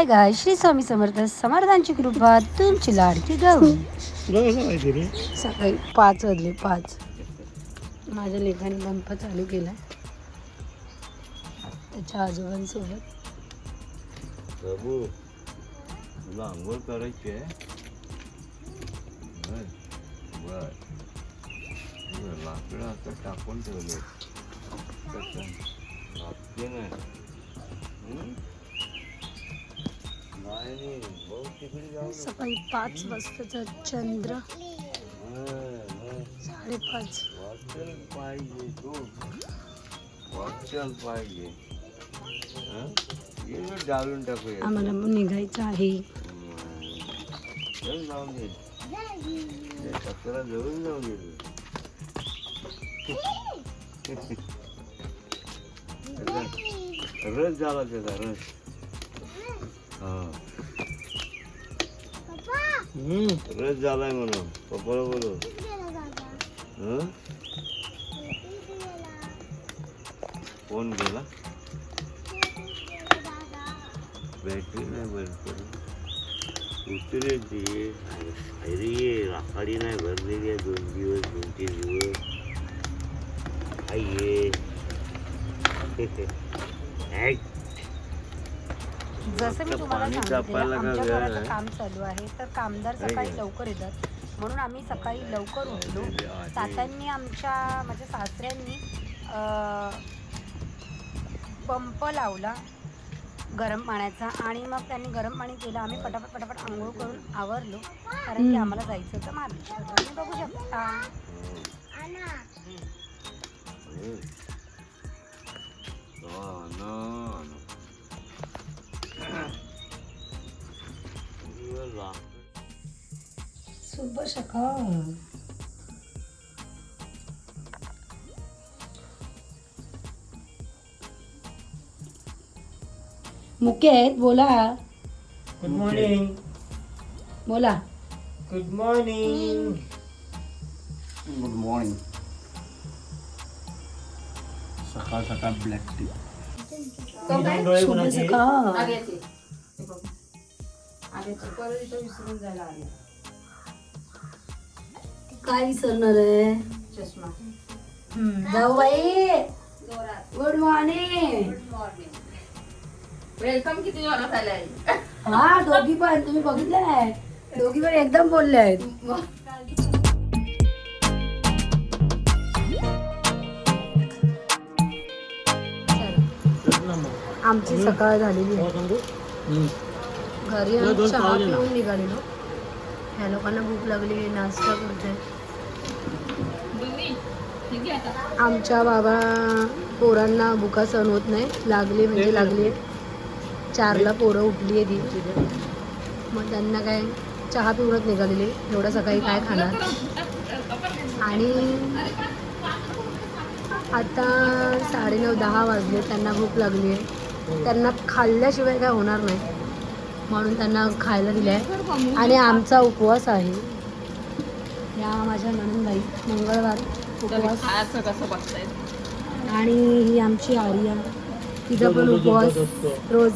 हाय गाय श्री स्वामी समर्थ समर्थांची कृपा तुमची लाडकी गौरी सकाळी पाच वाजले पाच. माझ्या लेखाने पंप चालू केला त्याच्या आजोबांसोबत. तुला आंघोळ करायची आहे? लाकडं आता टाकून ठेवले कसं लागते नाही हं? नाही भाऊ तिकडे जाऊ नको. सकाळी पाच वाजताचा चंद्र. साडेपाच. पाहिजे तू पाहिजे आम्हाला मग निघायचं आहे. जाऊन जाऊन रस झाला त्याचा रस. हा। रस झालाय म्हणून पप्पाला बोलू। हं? फोन गेला बॅटरी नाही बंद करून उतरे ते अरे ये राखाडी नाही भरलेली आहे दोन दिवस दोन तीन दिवस। आई ये। ऐक. जसं मी तुम्हाला सांगितलं आमच्या घराचं? काम चालू आहे तर कामदार सकाळी? लवकर येतात. म्हणून आम्ही सकाळी लवकर उठलो. तात्यांनी आमच्या माझ्या सासऱ्यांनी अं, पंप लावला गरम पाण्याचा आणि मग त्यांनी गरम पाणी केलं. आम्ही पटापट पटापट आंघोळ करून आवरलो. कारण की आम्हाला जायचं होतं महाबळेश्वर तुम्ही बघू शकता. शुभ सकाळ. मुके आहेत बोला. गुड मॉर्निंग बोला. गुड मॉर्निंग गुड मॉर्निंग सकाळ सकाळ ब्लॅक टी शुभ सकाळ. काय विसरणार आहे? जाऊ बाई. गुड मॉर्निंग वेलकम किती जोरात आलाय. हा दोघी पण तुम्ही बघितलंय? दोघी पण एकदम बोलले आहेत. आमची सकाळ झालेली आहे. घरी आम्ही चहा पिऊन निघालेलो. ह्या लोकांना भूक लागली नाश्ता करते आमच्या बाबा पोरांना भुका सहन होत नाही. लागली म्हणजे लागली चारला पोरं उठली आहे ती मग त्यांना काय चहा पिऊनच निघालेली एवढं सकाळी काय खाणार? आणि आता साडेनऊ दहा वाजले. त्यांना भूक लागली आहे. त्यांना खाल्ल्याशिवाय काय होणार नाही. म्हणून त्यांना खायला दिलं आहे आणि आमचा उपवास आहे. या माझ्या नणंदबाई. मंगळवार उपवास. खायचं कसं बघताय आणि ही आमची आर्या. तिचा पण उपवास रोज.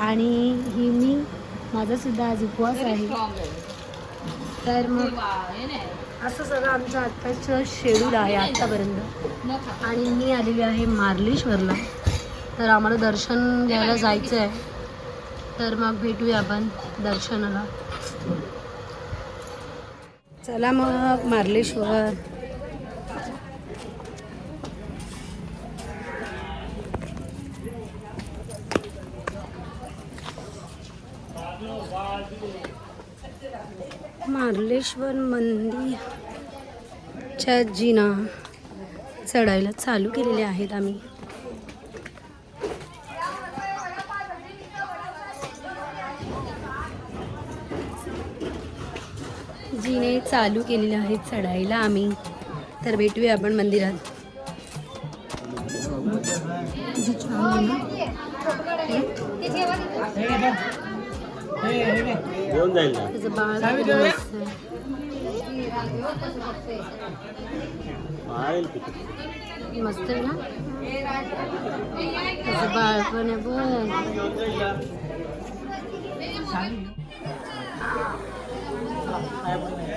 आणि ही मी माझा सुद्धा आज उपवास आहे. तर मग असं सगळं आमचं आत्ताचं शेड्यूल आहे आत्तापर्यंत. आणि मी आलेली आहे मार्लेश्वरला. तर आम्हाला दर्शन घ्यायला जायचं आहे तर मग भेटूया आपण दर्शनाला. चला मग मार्लेश्वर. मार्लेश्वर मंदिरच्या जिना चढायला चालू केलेले आहेत आम्ही. जिने चालू केलेले आहेत चढायला आम्ही. तर भेटूया आपण मंदिरात. छान आहे ना? घेऊन जाईल ना? त्याचं बाळ किती मस्त आहे.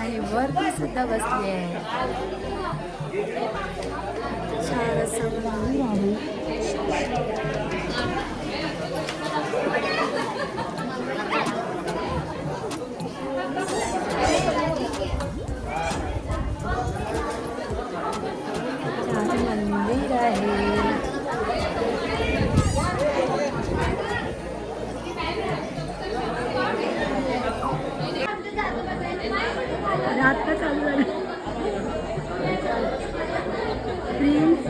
आणि वरती सुद्धा बसली आहे छान असं मंदिर आहे छान मंदिर आहे आता चालू झालं प्रिन्स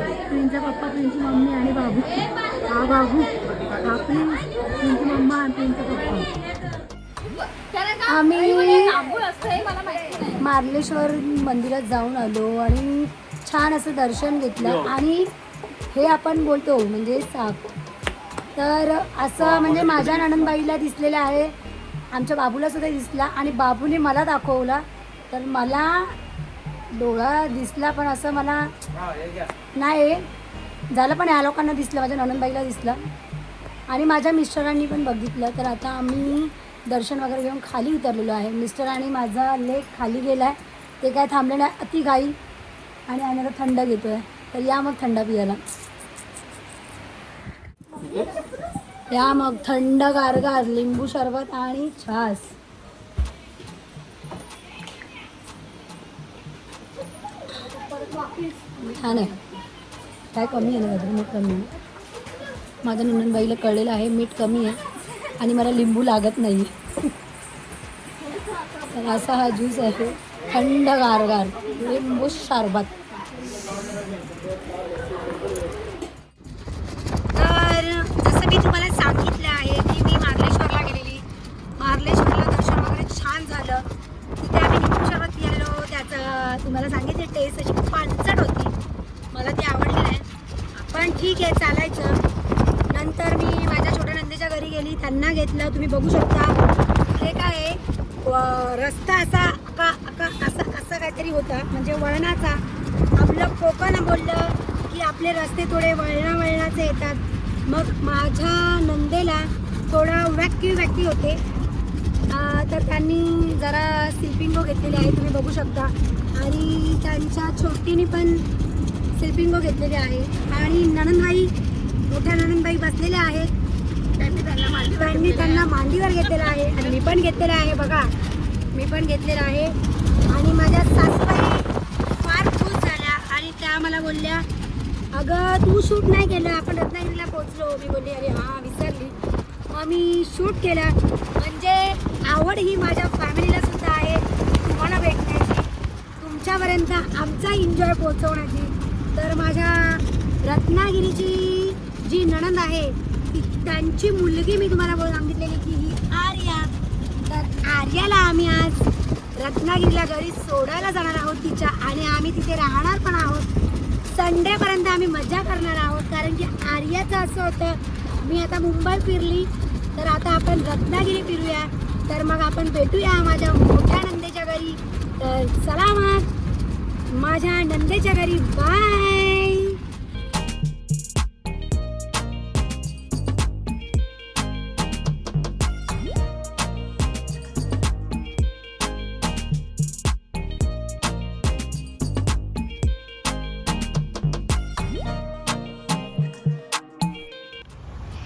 प्रिन्सची मम्मी आणि बाबू. हा बाबू. हा प्रिन्स प्रिन्सची मम्मा आणि प्रिन्सचा पप्पा. आम्ही हे मार्लेश्वर मंदिरात जाऊन आलो आणि छान असं दर्शन घेतलं. आणि हे आपण बोलतो म्हणजे साप. तर असं म्हणजे माझ्या नणंदबाईला दिसलेलं आहे. आमच्या बाबूला सुद्धा दिसला आणि बाबूने मला दाखवला. तर मला डोळा दिसला पण असं मला नाही झालं पण या लोकांना दिसलं माझ्या ननंदबाईला दिसलं. आणि माझ्या मिस्टरांनी पण बघितलं. तर आता आम्ही दर्शन वगैरे घेऊन खाली उतरलेलो आहे. मिस्टर आणि माझा लेख खाली गेला आहे. ते काय थांबले नाही. अति घाई. आणि आम्ही आता थंड घेतो आहे तर या मग थंड पियाला. या मग थंड गारगार लिंबू सरबत आणि छास. छान आहे. काय कमी आहे ना काहीतरी मीठ कमी आहे. माझ्या नंदनबाईला कळलेलं आहे मीठ कमी आहे आणि मला लिंबू लागत नाही तर असा हा ज्यूस आहे थंड गारगार लिंबू शारबत. तर जसं मी तुम्हाला सांगितलं आहे की मी मार्लेश्वरला गेलेली. मार्लेश्वरला दर्शन वगैरे छान झालं. तिथे आम्ही लिंबू शरबत गेलो त्याचं तुम्हाला सांगितले टेस्ट अशी पानचट होती. पण ठीक आहे चालायचं. नंतर मी माझ्या छोट्या नंदेच्या घरी गेली. त्यांना घेतलं. तुम्ही बघू शकता. हे काय आहे? व- रस्ता असा अका अका असा असं काहीतरी होता. म्हणजे वळणाचा. आपलं कोकण बोललं की आपले रस्ते थोडे वळणा वळणाचे येतात. मग माझ्या नंदेला थोडं व्यक्ती व्यक्ती होते तर त्यांनी जरा स्लिपिंग घेतलेली आहे. तुम्ही बघू शकता. आणि त्यांच्या छोटीने पण सिल्पिंगो घेतलेली आहे. आणि नणंदबाई मोठ्या नणंदबाई बसलेल्या आहेत. त्यांनी त्यांना त्यांना मांडीवर घेतलेला आहे. आणि मी पण घेतलेला आहे बघा. मी पण घेतलेला आहे. आणि माझ्या सासूबाई फार खुश झाल्या. आणि त्या मला बोलल्या अगं तू शूट नाही केलं. आपण रत्नागिरीला पोहोचलो. मी बोलली अरे हां विसरली. मग मी शूट केलं. म्हणजे आवड ही माझ्या फॅमिलीला सुद्धा आहे. तुम्हाला भेटण्याची. तुमच्यापर्यंत आमचा एन्जॉय पोहोचवण्याची. तर माझ्या रत्नागिरीची जी नणंद आहे ती त्यांची मुलगी मी तुम्हाला बोल सांगितलेली की ही आर्या. तर आर्याला आम्ही आज रत्नागिरीला घरी सोडायला जाणार आहोत तिच्या आणि आम्ही तिथे राहणार पण आहोत. संडेपर्यंत आम्ही मजा करणार आहोत कारण की आर्याचं असं होतं मी आता मुंबई फिरली तर आता आपण रत्नागिरी फिरूया. तर मग आपण भेटूया माझ्या मोठ्या नंदेच्या घरी. तर चला मग. माझ्या नंदेच्या घरी बाय!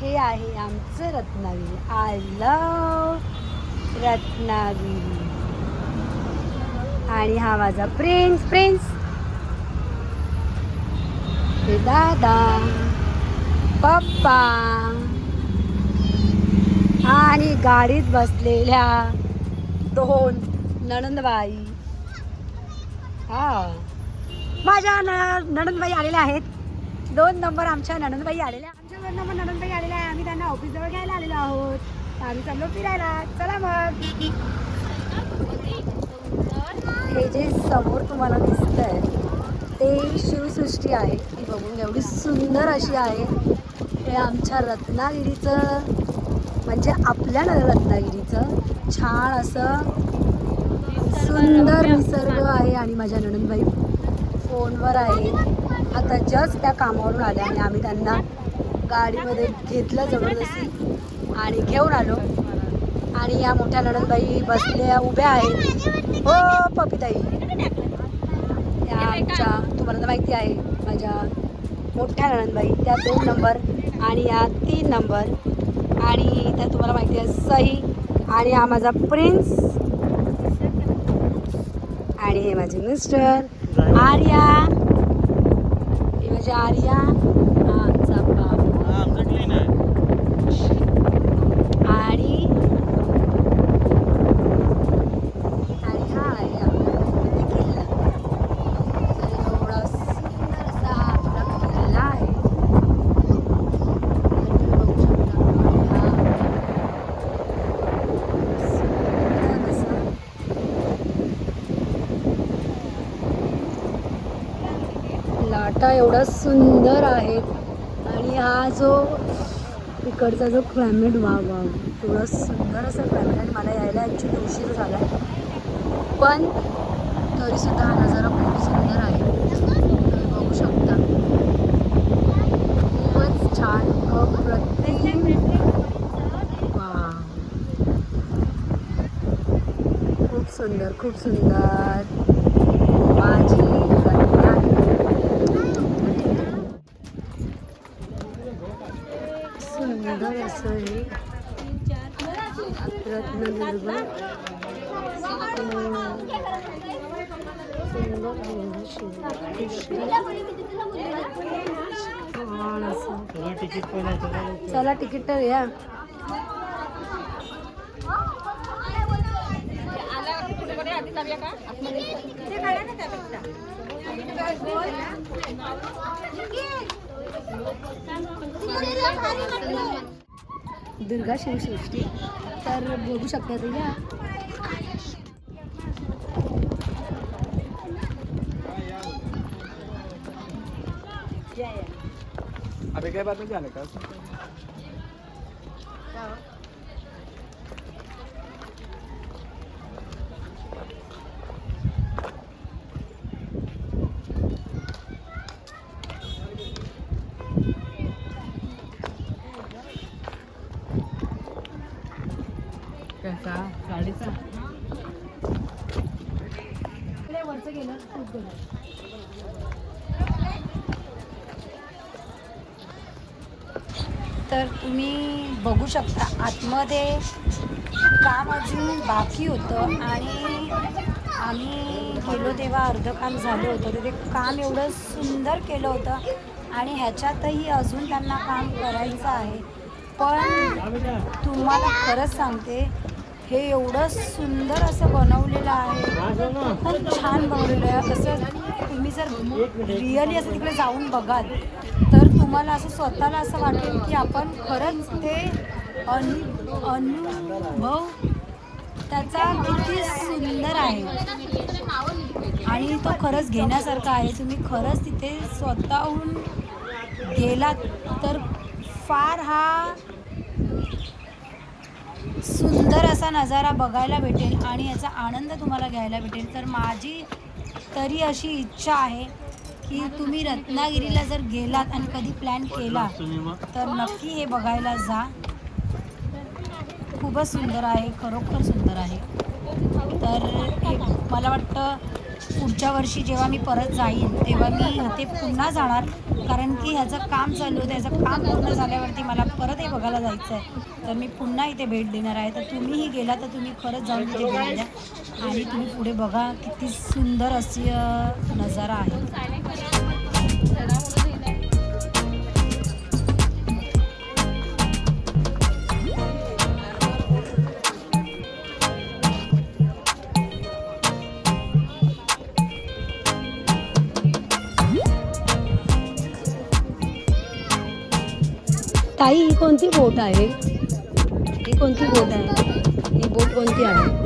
हे आहे आमचं रत्नागिरी. I love Ratnagiri. आणि हा माझा प्रिन्स प्रिन्स हे दादा पप्पा. आणि गाडीत बसलेल्या दोन नणंदबाई. हा. माझ्या न नणंदबाई आलेल्या आहेत. दोन नंबर आमच्या नणंदबाई आलेल्या. आमच्या दोन नंबर नणंदबाई आलेल्या आहे. आम्ही त्यांना ऑफिस जवळ घ्यायला आलेलो आहोत. आम्ही चाललो फिरायला. चला मग. हे जे समोर तुम्हाला दिसत आहे ते शिवसृष्टी आहे. ती बघून एवढी सुंदर अशी आहे. हे आमच्या रत्नागिरीचं म्हणजे आपल्या रत्नागिरीचं छान असं सुंदर निसर्ग आहे आणि माझ्या नणंदबाई फोनवर आहे. आता जस्ट त्या कामावरून आल्या आणि आम्ही त्यांना गाडीमध्ये घेतलं जबरदस्ती आणि घेऊन आलो. आणि या मोठ्या नणंदबाई बसल्या उभ्या आहेत. हो पपिताई. त्या आमच्या तुम्हाला तर माहिती आहे माझ्या मोठ्या नणंदबाई. त्या दोन नंबर आणि या तीन नंबर. आणि त्या तुम्हाला माहिती आहे सई आणि हा माझा प्रिन्स. आणि हे माझे मिस्टर. आर्या. हे माझे आर्या. हा आमचा आणि हा आहे आपला किल्ला तर एवढा सुंदर असा हा आपला किल्ला आहे तर तुम्ही बघू शकता हा सुंदर असा लाटा एवढा सुंदर आहे. आणि हा जो इकडचा जो क्लायमेट वा वा एवढा सुंदर असा क्लायमेट आणि मला यायला ॲक्च्युली उशीर झाला पण तरीसुद्धा हा नजारा खूप सुंदर आहे. तुम्ही बघू शकता. खूपच छान अप्रतिम. वा खूप सुंदर खूप सुंदर. माझी रत्नागिरी. सुंदर असं हे रत्नदुर्ग चला तिकीट या दुर्गा शिवसृष्टी. तर बघू शकता तुम्ही अरे काय बातमी झालं का? साडीचा वरचं गेलं खूप गेलं तर तुम्ही बघू शकता आतमध्ये काम अजून बाकी होतं आणि आम्ही गेलो तेव्हा अर्ध काम झालं होतं. तर ते काम एवढं सुंदर केलं होतं आणि ह्याच्यातही अजून त्यांना काम करायचं आहे. पण तुम्हाला खरंच सांगते हे एवढं सुंदर असं बनवलेलं आहे. खूप छान बनवलेलं आहे. असं तुम्ही जर रिअली असं तिकडे जाऊन बघाल तर तुम्हाला असं स्वतःला असं वाटेल की आपण खरंच ते अनु अनुभव त्याचा किती सुंदर आहे. आणि तो खरंच घेण्यासारखा आहे. तुम्ही खरंच तिथे स्वतःहून गेलात तर फार हा सुंदर असा नजारा बघायला भेटेल आणि याचा आनंद तुम्हाला घ्यायला भेटेल. तर माझी तरी अशी इच्छा आहे की तुम्ही रत्नागिरीला जर गेलात आणि कधी प्लॅन केला तर नक्की हे बघायला जा. खूपच सुंदर आहे खरोखर सुंदर आहे. तर मला वाटतं पुढच्या वर्षी जेव्हा मी परत जाईन तेव्हा मी ते पुन्हा जाणार. कारण की ह्याचं काम चालू होतं ह्याचं काम पूर्ण झाल्यावरती मला परत हे बघायला जायचं आहे तर मी पुन्हा इथे भेट देणार आहे. तर तुम्हीही गेला तर तुम्ही खरंच जाऊन तिथे भेट द्या. आणि तुम्ही पुढे बघा किती सुंदर अशी नजारा आहे. ताई ही कोणती बोट आहे? ही कोणती बोट आहे? ही बोट कोणती आहे?